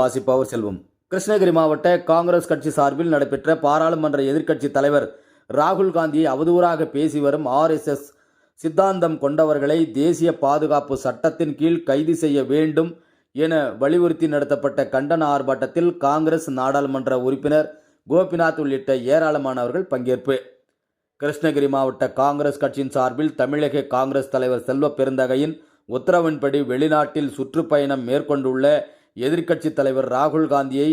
வாசிப்பவர் செல்வம். கிருஷ்ணகிரி மாவட்ட காங்கிரஸ் கட்சி சார்பில் நடைபெற்ற பாராளுமன்ற எதிர்க்கட்சி தலைவர் ராகுல் காந்தியை அவதூறாக பேசி வரும் ஆர்எஸ்எஸ் சித்தாந்தம் கொண்டவர்களை தேசிய பாதுகாப்பு சட்டத்தின் கீழ் கைது செய்ய வேண்டும் என வலியுறுத்தி நடத்தப்பட்ட கண்டன ஆர்ப்பாட்டத்தில் காங்கிரஸ் நாடாளுமன்ற உறுப்பினர் கோபிநாத் உள்ளிட்ட ஏராளமானவர்கள் பங்கேற்பு. கிருஷ்ணகிரி மாவட்ட காங்கிரஸ் கட்சியின் சார்பில் தமிழக காங்கிரஸ் தலைவர் செல்வ பெருந்தகையின் உத்தரவின்படி வெளிநாட்டில் சுற்றுப்பயணம் மேற்கொண்டுள்ள எதிர்க்கட்சித் தலைவர் ராகுல் காந்தியை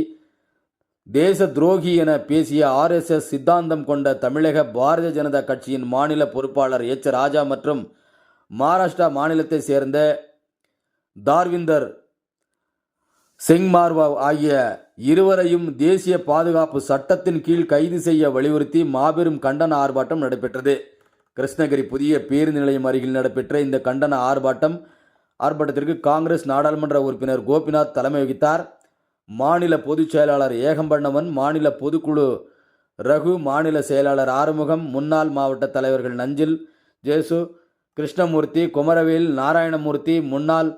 தேச துரோகி என பேசிய ஆர்எஸ்எஸ் சித்தாந்தம் கொண்ட தமிழக பாரதிய ஜனதா கட்சியின் மாநில பொறுப்பாளர் எச் ராஜா மற்றும் மகாராஷ்டிரா மாநிலத்தைச் சேர்ந்த தார்விந்தர் சிங் மார்வா ஆகிய இருவரையும் தேசிய பாதுகாப்பு சட்டத்தின் கீழ் கைது செய்ய வலியுறுத்தி மாபெரும் கண்டன ஆர்ப்பாட்டம் நடைபெற்றது. கிருஷ்ணகிரி புதிய பேருந்து நிலையம் அருகில் நடைபெற்ற இந்த கண்டன ஆர்ப்பாட்டம் ஆர்ப்பாட்டத்திற்கு காங்கிரஸ் நாடாளுமன்ற உறுப்பினர் கோபிநாத் தலைமை வகித்தார். மாநில பொதுச் செயலாளர் ஏகம்பண்ணவன் மாநில பொதுக்குழு ரகு மாநில செயலாளர் ஆறுமுகம் முன்னாள் மாவட்ட தலைவர்கள் நஞ்சில் ஜேசு கிருஷ்ணமூர்த்தி குமரவேல் நாராயணமூர்த்தி முன்னாள்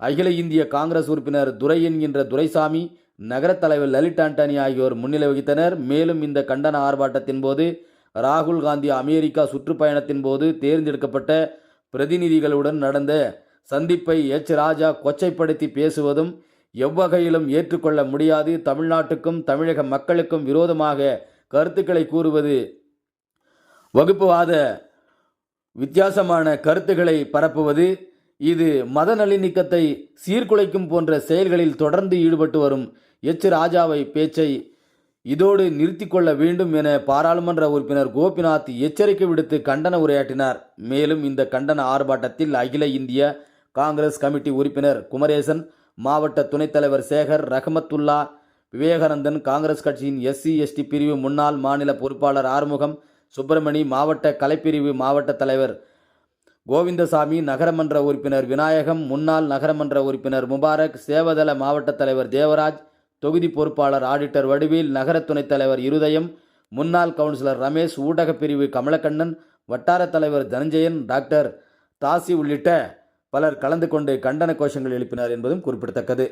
அகில இந்திய காங்கிரஸ் உறுப்பினர் துரை என்கின்ற துரைசாமி நகரத் தலைவர் லலித் ஆண்டனி ஆகியோர் முன்னிலை வகித்தனர். மேலும் இந்த கண்டன ஆர்ப்பாட்டத்தின் போது ராகுல் காந்தி அமெரிக்கா சுற்றுப்பயணத்தின் போது தேர்ந்தெடுக்கப்பட்ட பிரதிநிதிகளுடன் நடந்த சந்திப்பை எச். ராஜா கொச்சைப்படுத்தி பேசுவதும் எவ்வகையிலும் ஏற்றுக்கொள்ள முடியாது. தமிழ்நாட்டுக்கும் தமிழக மக்களுக்கும் விரோதமாக கருத்துக்களை கூறுவது வகுப்புவாத வித்தியாசமான கருத்துக்களை பரப்புவது இது மத நல்லிணக்கத்தை சீர்குலைக்கும் போன்ற செயல்களில் தொடர்ந்து ஈடுபட்டு வரும் எச் ராஜாவை பேச்சை இதோடு நிறுத்தி கொள்ள வேண்டும் என பாராளுமன்ற உறுப்பினர் கோபிநாத் எச்சரிக்கை விடுத்து கண்டன உரையாற்றினார். மேலும் இந்த கண்டன ஆர்ப்பாட்டத்தில் அகில இந்திய காங்கிரஸ் கமிட்டி உறுப்பினர் குமரேசன் மாவட்ட துணைத் தலைவர் சேகர் ரஹமத்துல்லா விவேகானந்தன் காங்கிரஸ் கட்சியின் எஸ்சி எஸ்டி பிரிவு முன்னாள் மாநில பொறுப்பாளர் ஆறுமுகம் சுப்பிரமணி மாவட்ட கலைப்பிரிவு மாவட்ட தலைவர் கோவிந்தசாமி நகரமன்ற உறுப்பினர் விநாயகம் முன்னாள் நகரமன்ற உறுப்பினர் முபாரக் சேவதள மாவட்ட தலைவர் தேவராஜ் தொகுதி பொறுப்பாளர் ஆடிட்டர் வடிவேல் நகர துணைத் தலைவர் இருதயம் முன்னாள் கவுன்சிலர் ரமேஷ் ஊடகப் பிரிவு கமலக்கண்ணன் வட்டார தலைவர் தனஞ்சயன் டாக்டர் தாசி உள்ளிட்ட பலர் கலந்து கொண்டு கண்டன கோஷங்கள் எழுப்பினார் என்பதும் குறிப்பிடத்தக்கது.